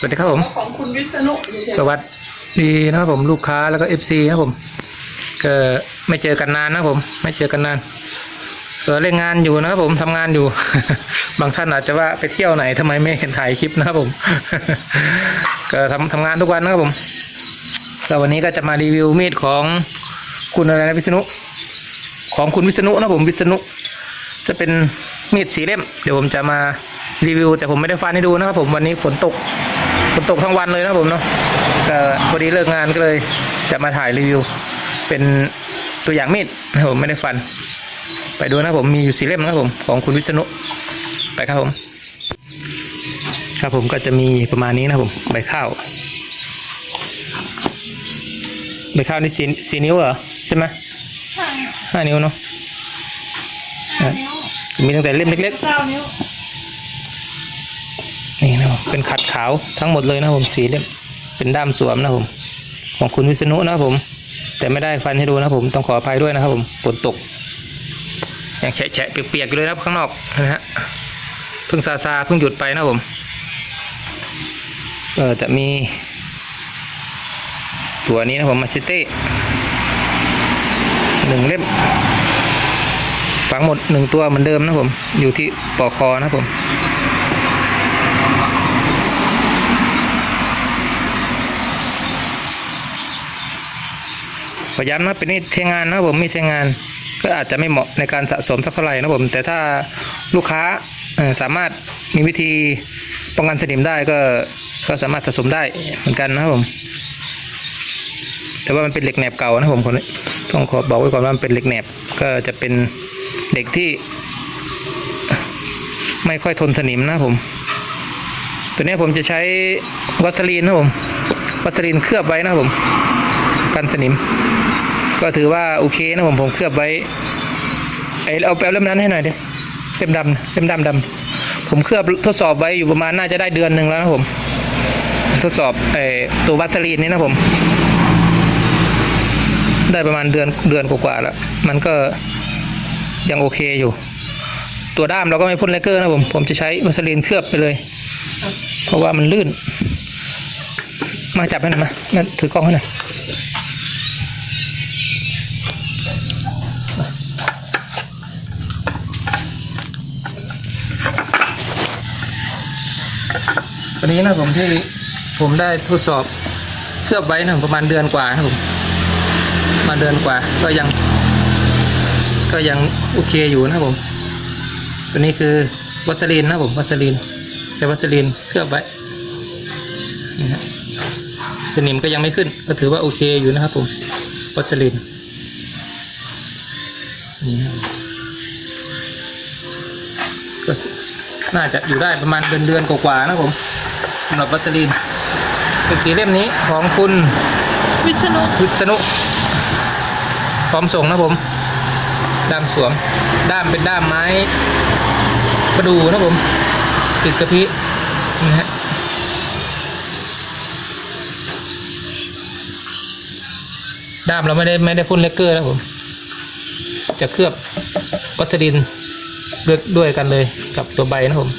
สวัสดีครับผม ของคุณวิษณุอยู่สวัสดีนะครับผมลูกค้าแล้วก็เอฟซีนะครับผมก็ไม่เจอกันนานนะครับผม ไม่เจอกันนานก็เล่นงานอยู่นะครับผมทำงานอยู่ บางท่านอาจจะว่าไปเที่ยวไหนทำไมไม่เห็นถ่ายคลิปนะครับผม ก็ทำทำงานทุกวันนะครับผมก็วันนี้ก็จะมารีวิวมีดของคุณอะไรนะวิษณุของคุณวิษณุนะครับผมวิษณุจะเป็นมีดสีเล่ม เดี๋ยวผมจะมารีวิว แต่ผมไม่ได้ฟันให้ดูนะครับผมวันนี้ฝนตก ฝนตกทั้งวันเลยนะครับผมเนาะก็พอดีเลิกงานก็เลย จะมาถ่ายรีวิว เป็นตัวอย่างมีดนะครับผมไม่ได้ฟัน ไปดูนะครับผมมีอยู่สีเล่มนะครับผมของคุณวิษณุไปครับผม ครับผมก็จะมีประมาณนี้นะครับผมใบข้าวใบข้าวนี่สีสีนิ้วเหรอใช่ไหมห้าห้านิ้วเนาะห้านิ้วมีตั้งแต่เล่มเล็กเก้านิ้วๆ นี่นะครับผมเป็นขัดขาวทั้งหมดเลยนะผมสีเล่มเป็นด้ามสวมนะผม ของคุณวิษณุนะผม แต่ไม่ได้ฟันให้ดูนะผมต้องขออภัยด้วยนะครับผมฝนตกอย่างแฉะเปียกๆเลยนะครับข้างนอกนะฮะเพิ่งซาซาเพิ่งหยุดไปนะผมเออจะมี ตัวนี้นะผมมาชิเต้หนึ่งเล่มฝังหมดหนึ่งตัวเหมือนเดิมนะผม อยู่ที่ปอกคอนะผม พยายามนะเป็นนี่ใช้งานนะผมม่ใช้งาน ก็อาจจะไม่เหมาะในการสะสมสักเท่าไหร่นะผม แต่ถ้าลูกค้าสามารถมีวิธีป้องกันสนิมได้ก็ก็สามารถสะสมได้เหมือนกันนะครับผม แต่ว่ามันเป็นเหล็กแหนบเก่านะผมคนนี้ต้องขอบอกไว้ก่อนว่ามันเป็นเหล็กแหนบก็จะเป็นเหล็กที่ ไม่ค่อยทนสนิมนะผม ตัวนี้ผมจะใช้วัสลีนนะผมวัสลีนเคลือบไว้นะผม กันสนิม ก็ถือว่าโอเคนะผมผมเคลือบไว้ไอเอาแปลเล่มนั้นให้หน่อยดิเล่มดำเล่มดำดำผมเคลือบทดสอบไว้อยู่ประมาณน่าจะได้เดือนหนึ่งแล้วนะผม ทดสอบไอตัววัสลีนนี้นะผม ได้ประมาณเดือนเดือนกว่าๆแล้ว มันก็ยังโอเคอยู่ ตัวด้ามเราก็ไม่พ่นเลกเกอร์นะผม ผมจะใช้วัสลีนเคลือบไปเลย เพราะว่ามันลื่น มาจับให้หน่อยมาถือกล้องให้หน่อย วันนี้นะผมที่ผมได้ทดสอบเคลือบไว้นะประมาณเดือนกว่านะผมมาเดือนกว่า ก็ยัง ก็ยังโอเคอยู่นะผม ตัวนี้คือวัสลีนนะผมวัสลีนใช้วัสลีนเคลือบไว้นะฮะสนิมก็ยังไม่ขึ้น ก็ถือว่าโอเคอยู่นะครับผมวัสลีนนี่ก็ น่าจะอยู่ได้ประมาณเดือนเดือนๆกว่าๆนะครับผมสำหรับวัสลีนเป็นสีเล่มนี้ของคุณวิษณุวิษณุพร้อมส่งนะผม ด้ามสวม ด้ามเป็นด้ามไม้ประดูนะผม ติดกระพินะฮะด้ามเราไม่ได้ไม่ได้พ่นเลกเกอร์นะผม จะเคลือบวัสดิน ด้วยด้วยกันเลยกับตัวใบนะผม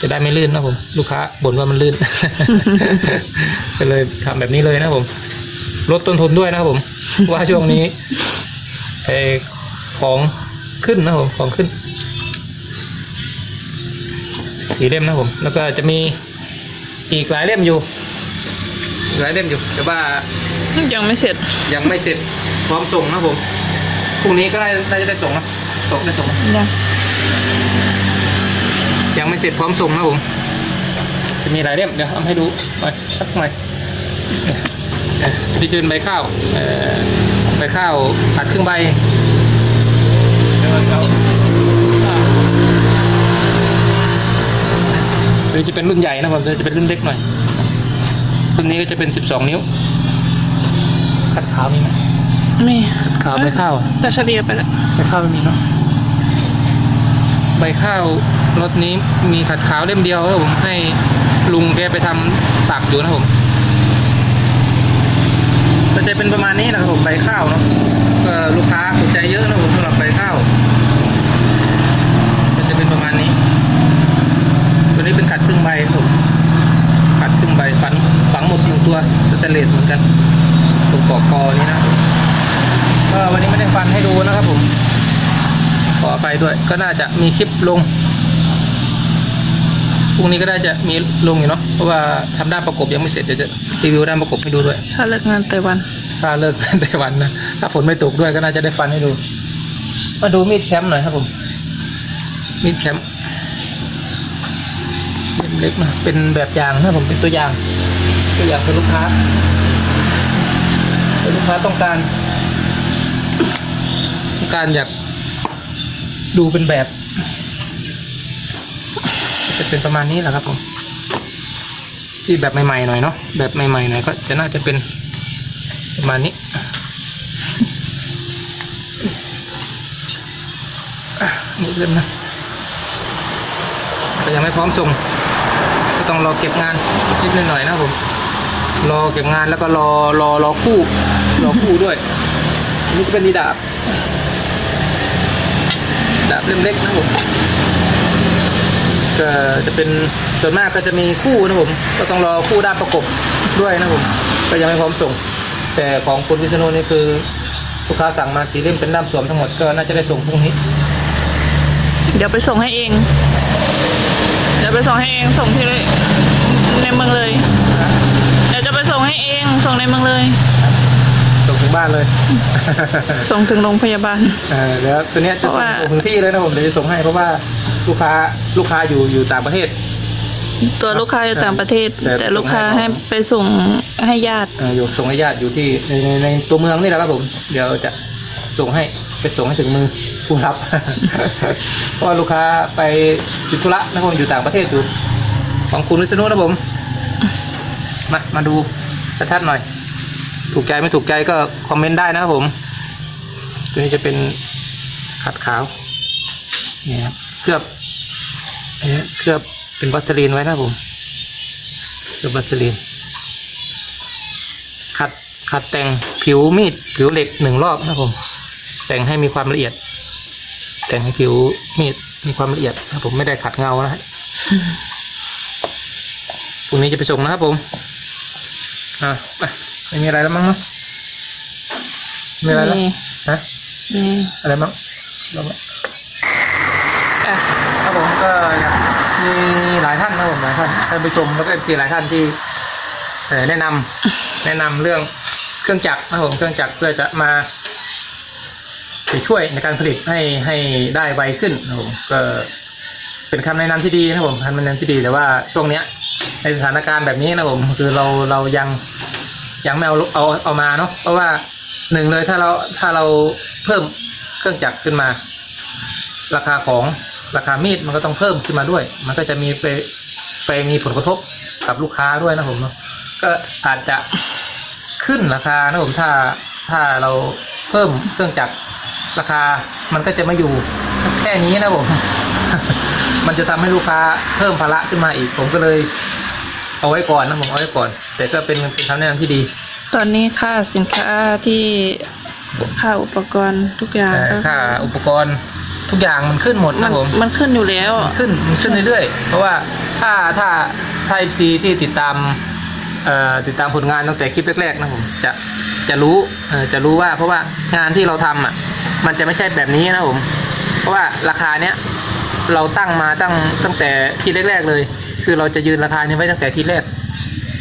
จะได้ไม่ลื่นนะผม ลูกค้าบ่นว่ามันลื่น ก็เลยทำแบบนี้เลยนะผม ลดต้นทุนด้วยนะครับผม ว่าช่วงนี้ไอของขึ้นนะครับผมของขึ้น สีเล่มนะครับผม แล้วก็จะมีอีกหลายเล่มอยู่หลายเล่มอยู่ แต่ว่ายังไม่เสร็จ ยังไม่เสร็จพร้อมส่งนะครับผมพรุ่งนี้ก็ได้ได้จะได้ส่งนะส่งได้ส่งนะ ยังยังไม่เสร็จพร้อมส่งนะครับผม จะมีหลายเล่มเดี๋ยวทำให้ดูหน่อยสักหน่อยนี่คือใบข้าวเอ่อใบข้าวตัดครึ่งใบเดี๋ยวเราอ่าหรือจะเป็นรุ่นใหญ่นะผมจะเป็นรุ่นเล็กหน่อย รุ่นนี้ก็จะเป็นสิบสองนิ้วขัดขาวมีไหมมีขาวใบข้าวอะแต่เฉลี่ยไปแล้วใบข้าวไม่มีเนาะ ใบข้าวรถนี้มีขัดขาวเล่มเดียวครับผมให้ลุงแกไปทำสักอยู่นะผมก็จะเป็นประมาณนี้นะครับผมใบข้าวเนาะก็ลูกค้าสนใจเยอะนะผมสำหรับใบข้าวก็จะเป็นประมาณนี้ตัวนี้เป็นขัดครึ่งใบครับผมขัดครึ่งใบฟันฝังหมดอยู่ตัวสแตเลสเหมือนกันตรงปอกคอนี้นะก็วันนี้ไม่ได้ฟันให้ดูนะครับผม ขออภัยด้วย ก็น่าจะมีคลิปลงพรุ่งนี้ก็ได้จะมีลงอยู่เนาะเพราะว่าทำด้านประกบยังไม่เสร็จเดี๋ยวจะรีวิวด้านประกบให้ดูด้วย ถ้าเลิกงานแต่วัน ถ้าเลิกไต้หวันนะถ้าฝนไม่ตกด้วยก็น่าจะได้ฟันให้ดู มาดูมีดแคมป์หน่อยครับผม มีดแคมป์เล่มเล็กนะเป็นแบบอย่างนะผมเป็นตัวอย่าง ตัวอย่างเป็นลูกค้าเป็นลูกค้าต้องการ ต้องการอยาก ดูเป็นแบบ จะเป็นประมาณนี้แหละครับผมที่แบบใหม่ๆหน่อยเนาะแบบใหม่ๆหน่อยก็จะน่าจะเป็นประมาณนี้อะนี่เริ่มนะแต่ยังไม่พร้อมส่งก็ต้องรอเก็บงานนิดหน่อยนะผมรอเก็บงานแล้วก็รอรอรอคู่รอคู่ด้วยนนี่จะเป็นดีดาบ ดาบเล่มเล็กนะผมก็จะเป็นส่วนมากก็จะมีคู่นะผม ก็ต้องรอคู่ด้านประกบด้วยนะผม ก็ยังไม่พร้อมส่ง แต่ของคุณวิษณุนี่คือลูกค้าสั่งมาสีเล่มเป็นด้ามสวมทั้งหมดก็น่าจะได้ส่งพรุ่งนี้ เดี๋ยวไปส่งให้เอง เดี๋ยวไปส่งให้เองส่งที่ในเมืองเลย เดี๋ยวจะไปส่งให้เองส่งในเมืองเลย ถึงบ้านเลยส่งถึงโรงพยาบาลเออแล้วตัวเนี้ยจะเพราะส่งว่าถึงที่เลยนะผมเดี๋ยวจะส่งให้เพราะว่าลูกค้าลูกค้าอยู่อยู่ต่างประเทศ ตัวลูกค้าอยู่ต่างประเทศ แต่แต่ลูกค้าส่งให้ให้เขาไปส่งให้ญาติเอออยู่ส่งให้ญาติอยู่ที่ในในในตัวเมืองนี่แหละครับผม เดี๋ยวจะส่งให้ไปส่งให้ถึงมือผู้รับเพราะว่าลูกค้าไปติดธุระนะครับผมอยู่ต่างประเทศอยู่ของคุณวิษณุนะผมมามาดูชัดๆหน่อย ถูกใจไม่ถูกใจก็คอมเมนต์ได้นะครับผม ตัวนี้จะเป็นขัดขาวเนี่ยครับเคลือบอันนี้เคลือบเป็นวัสลีนไว้นะครับผมเคลือบวัสลีน ขัดขัดแต่งผิวมีดผิวเหล็กหนึ่งรอบนะครับผม แต่งให้มีความละเอียด แต่งให้ผิวมีดมีความละเอียดนะครับผมไม่ได้ขัดเงานะฮะพรุ่งนี้จะไปส่งนะครับผม อะอะ ไม่มีอะไรแล้วมั้งเนาะไม่มีอะไรแล้วมี ฮะนี่อะไรมั้งแล้วก็อะครับผมก็อยากมีหลายท่านนะครับผมหลายท่านท่านผู้ชมแล้วก็เอฟซีหลายท่านที่เอ่อแนะนำแนะนำเรื่องเครื่องจักรนะครับผมเครื่องจักรเพื่อจะมาไปช่วยในการผลิตให้ให้ได้ไวขึ้นนะครับผมก็ เป็นคำแนะนำที่ดีนะครับผมคำแนะนำที่ดีแต่ว่าช่วงเนี้ยในสถานการณ์แบบนี้นะผมคือเราเรายัง ยังไม่เอาเอาเอามาเนาะเพราะว่าหนึ่งเลยถ้าเราถ้าเราเพิ่มเครื่องจักรขึ้นมา ราคาของราคามีดมันก็ต้องเพิ่มขึ้นมาด้วย มันก็จะมีไปไปมีผลกระทบกับลูกค้าด้วยนะผมเนาะก็อาจจะขึ้นราคานะผมถ้าถ้าเราเพิ่มเครื่องจักรราคามันก็จะไมาอยู่แค่นี้นะผม มันจะทำให้ลูกค้าเพิ่มภาระขึ้นมาอีกผมก็เลย เอาไว้ก่อนนะผมเอาไว้ก่อน แต่ก็เป็นเป็นคำแนะนำที่ดี ตอนนี้ค่าสินค้าที่ค่าอุปกรณ์ทุกอย่างแต่ก็ค่าอุปกรณ์ทุกอย่างมันขึ้นหมดมันะนผมมันขึ้นอยู่แล้วมันขึ้นมันขึ้นเรื่อยๆเพราะว่าถ้าถ้าถ้าเอฟซีที่ติดตามเอ่อติดตามผลงานตั้งแต่คลิปแรกๆนะผมจะจะรู้เอ่อจะรู้ว่าเพราะว่างานที่เราทำอะ มันจะไม่ใช่แบบนี้นะผม เพราะว่าราคาเนี้ยเราตั้งมาตั้งตั้งแต่ที่แรก ๆเลย คือเราจะยืนราคานี้ไว้ตั้งแต่ทีแรก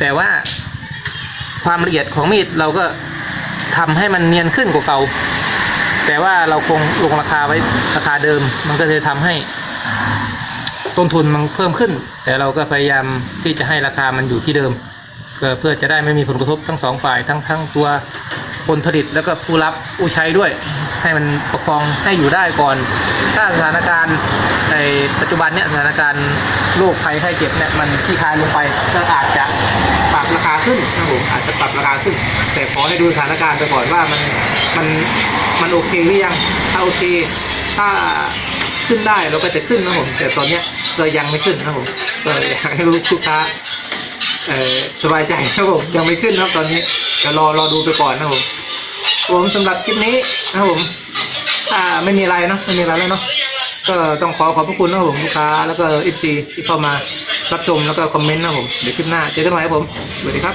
แต่ว่าความละเอียดของมีดเราก็ทำให้มันเนียนขึ้นกว่าเก่า แต่ว่าเราคงลงราคาไว้ราคาเดิม มันก็เลยทำให้ต้นทุนมันเพิ่มขึ้น แต่เราก็พยายามที่จะให้ราคามันอยู่ที่เดิมเพื่อจะได้ไม่มีผลกระทบทั้งสองฝ่ายทั้งทั้งตัว คนผลิตแล้วก็ผู้รับผู้ใช้ด้วย ให้มันประคองให้อยู่ได้ก่อน ถ้าสถานการณ์ในปัจจุบันเนี้ยสถานการณ์โรคภัยไข้เจ็บเนี่ยมันที่คลายลงไปก็อาจจะปรับราคาขึ้นนะผมอาจจะปรับราคาขึ้น แต่ขอให้ดูสถานการณ์ไปก่อนว่ามันมันมันโอเคหรือยังถ้าโอเค ถ้าขึ้นได้เราก็จะขึ้นนะผมแต่ตอนเนี้ยเรายังไม่ขึ้นนะผมก็อยากให้รู้ลูกค้า เออสบายใจครับผมยังไม่ขึ้นนะครับตอนนี้จะรอรอดูไปก่อนนะผมผมสำหรับคลิปนี้นะผมอ่าไม่มีอะไรเนาะไม่มีอะไรแล้วเนาะก็ต้องขอขอบพระคุณนะผมลูกค้าแล้วก็เอฟซีที่เข้ามารับชมแล้วก็คอมเมนต์นะผมเดี๋ยวคลิปหน้าเจอกันใหม่ครับผมสวัสดีครับ